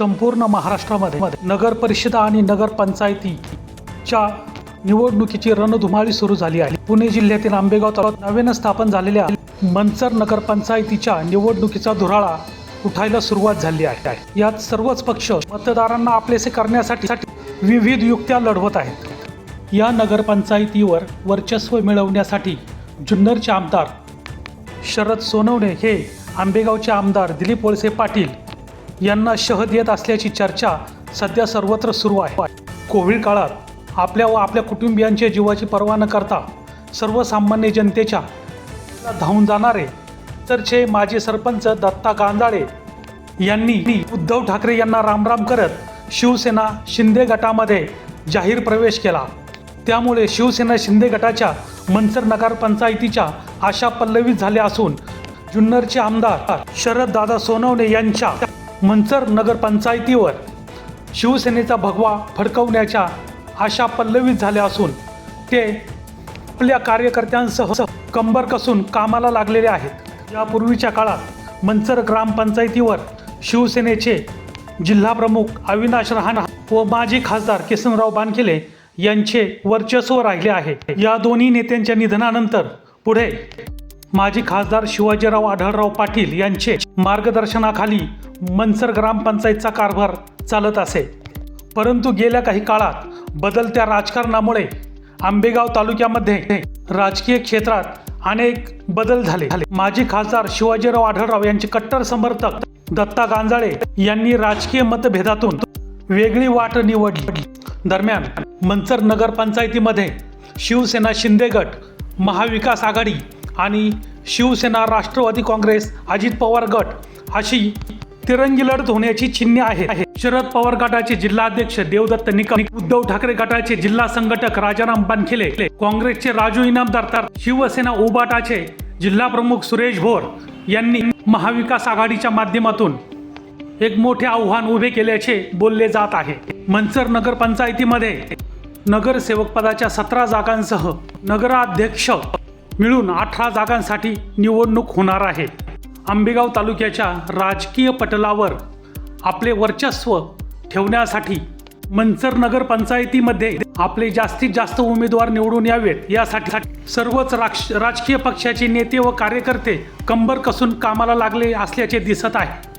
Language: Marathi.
संपूर्ण महाराष्ट्रामध्ये नगर परिषदा आणि नगर पंचायतीच्या निवडणुकीची रणधुमाळी सुरू झाली आहे. पुणे जिल्ह्यातील आंबेगाव तालुक्यात नव्यानं स्थापन झालेल्या मंचर नगर पंचायतीच्या निवडणुकीचा धुराळा उठायला सुरुवात झाली आहे. यात सर्वच पक्ष मतदारांना आपलेसे करण्यासाठी विविध युक्त्या लढवत आहेत. या नगरपंचायतीवर वर्चस्व मिळवण्यासाठी जुन्नरचे आमदार शरद सोनवणे हे आंबेगावचे आमदार दिलीप वळसे पाटील यांना शह देत असल्याची चर्चा सध्या सर्वत्र सुरू आहे. कोविड काळात आपल्या व आपल्या कुटुंबियांच्या जीवाची पर्वा न करता सर्वसामान्य जनतेच्या धावून जाणारे तरचे माजी सरपंच दत्ता गांजाळे यांनी उद्धव ठाकरे यांना रामराम करत शिवसेना शिंदे गटामध्ये जाहीर प्रवेश केला. त्यामुळे शिवसेना शिंदे गटाच्या मनसर नगर पंचायतीच्या आशा पल्लवित झाल्या असून जुन्नरचे आमदार शरद दादा सोनवणे यांच्या मनसर नगरपंचायतीवर शिवसेनेचा भगवा फडकवण्याच्या आशा पल्लवित झाल्या असून ते आपल्या कार्यकर्त्यांसह कंबर कसून कामाला लागलेले आहेत. यापूर्वीच्या काळात मंचर ग्रामपंचायतीवर शिवसेनेचे जिल्हाप्रमुख अविनाश रहाणा व माजी खासदार किसनराव बानखेले यांचे वर्चस्व राहिले आहे. या दोन्ही नेत्यांच्या निधनानंतर पुढे माजी खासदार शिवाजीराव आढळराव पाटील यांचे मार्गदर्शनाखाली मनसर ग्रामपंचायतचा कारभार चालत असे. परंतु गेल्या काही काळात बदलत्या राजकारणामुळे आंबेगाव तालुक्यामध्ये राजकीय क्षेत्रात अनेक बदल झाले. माजी खासदार शिवाजीराव आढळराव यांचे कट्टर समर्थक दत्ता गांजाळे यांनी राजकीय मतभेदातून वेगळी वाट निवडली. दरम्यान मंचर नगरपंचायतीमध्ये शिवसेना शिंदे गट महाविकास आघाडी आणि शिवसेना राष्ट्रवादी काँग्रेस अजित पवार गट अशी तिरंगी लढत होण्याची चिन्हे आहेत. शरद पवार गटाचे जिल्हाध्यक्ष देवदत्त निकम उद्धव ठाकरे गटाचे जिल्हा संघटक राजाराम बानखेले काँग्रेसचे राजू इनामदार तर शिवसेना उबाटाचे जिल्हा प्रमुख सुरेश भोर यांनी महाविकास आघाडीच्या माध्यमातून एक मोठे आव्हान उभे केल्याचे बोलले जात आहे. मनसर नगर पंचायतीमध्ये नगरसेवक पदाच्या सतरा जागांसह नगराध्यक्ष मिळून अठरा जागांसाठी निवडणूक होणार आहे. आंबेगाव तालुक्याच्या राजकीय पटलावर आपले वर्चस्व ठेवण्यासाठी मंचर नगर पंचायतीमध्ये आपले जास्तीत जास्त उमेदवार निवडून यावेत. यासाठी सर्वच राक्ष- राजकीय पक्षाचे नेते व कार्यकर्ते कंबर कसून कामाला लागले असल्याचे दिसत आहे.